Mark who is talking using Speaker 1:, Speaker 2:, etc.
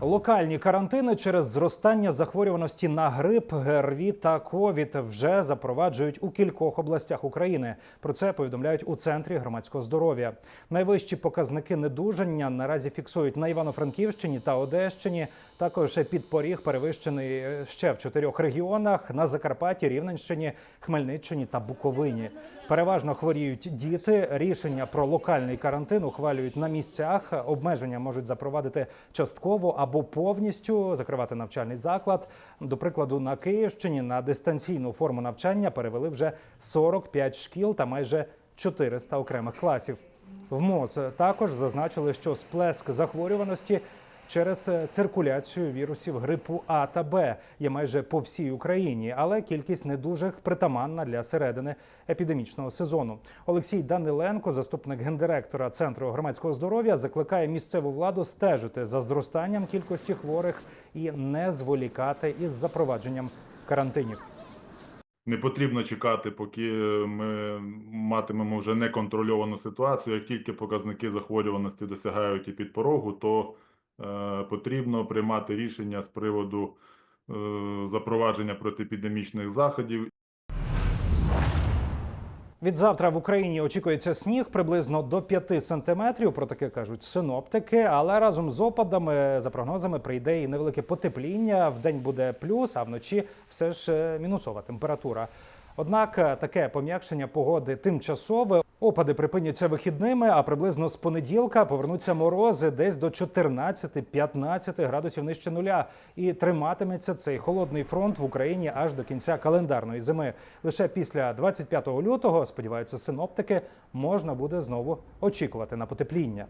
Speaker 1: Локальні карантини через зростання захворюваності на грип, ГРВІ та ковід вже запроваджують у кількох областях України. Про це повідомляють у центрі громадського здоров'я. Найвищі показники недужання наразі фіксують на Івано-Франківщині та Одещині. Також підпоріг перевищений е, ще в чотирьох регіонах на Закарпатті, Рівненщині, Хмельниччині та Буковині. Переважно хворіють діти. Рішення про локальний карантин ухвалюють на місцях. Обмеження можуть запровадити частково або повністю закривати навчальний заклад. До прикладу, на Київщині на дистанційну форму навчання перевели вже 45 шкіл та майже 400 окремих класів. В МОЗ також зазначили, що сплеск захворюваності через е, циркуляцію вірусів грипу А та Б є майже по всій Україні, але кількість недужих притаманна для середини епідемічного сезону. Олексій Даниленко, заступник гендиректора Центру громадського здоров'я, закликає місцеву владу стежити за зростанням кількості хворих і не зволікати із запровадженням карантинів.
Speaker 2: Не потрібно чекати, поки ми матимемо вже неконтрольовану ситуацію. Як тільки показники захворюваності досягають і підпорогу, то е, потрібно приймати рішення з приводу е, запровадження протиепідемічних заходів
Speaker 1: Відзавтра в Україні очікується сніг приблизно до 5 сантиметрів. Про таке кажуть синоптики. Але разом з опадами, за прогнозами, прийде і невелике потепління. В день буде плюс, а вночі все ж е, мінусова температура. Однак е, таке пом'якшення погоди тимчасове. Опади припиняться вихідними, а приблизно з понеділка повернуться морози десь до 14-15 градусів нижче нуля. І триматиметься цей холодний фронт в Україні аж до кінця календарної зими. Лише після 25 лютого, сподіваються синоптики, можна буде знову очікувати на потепління.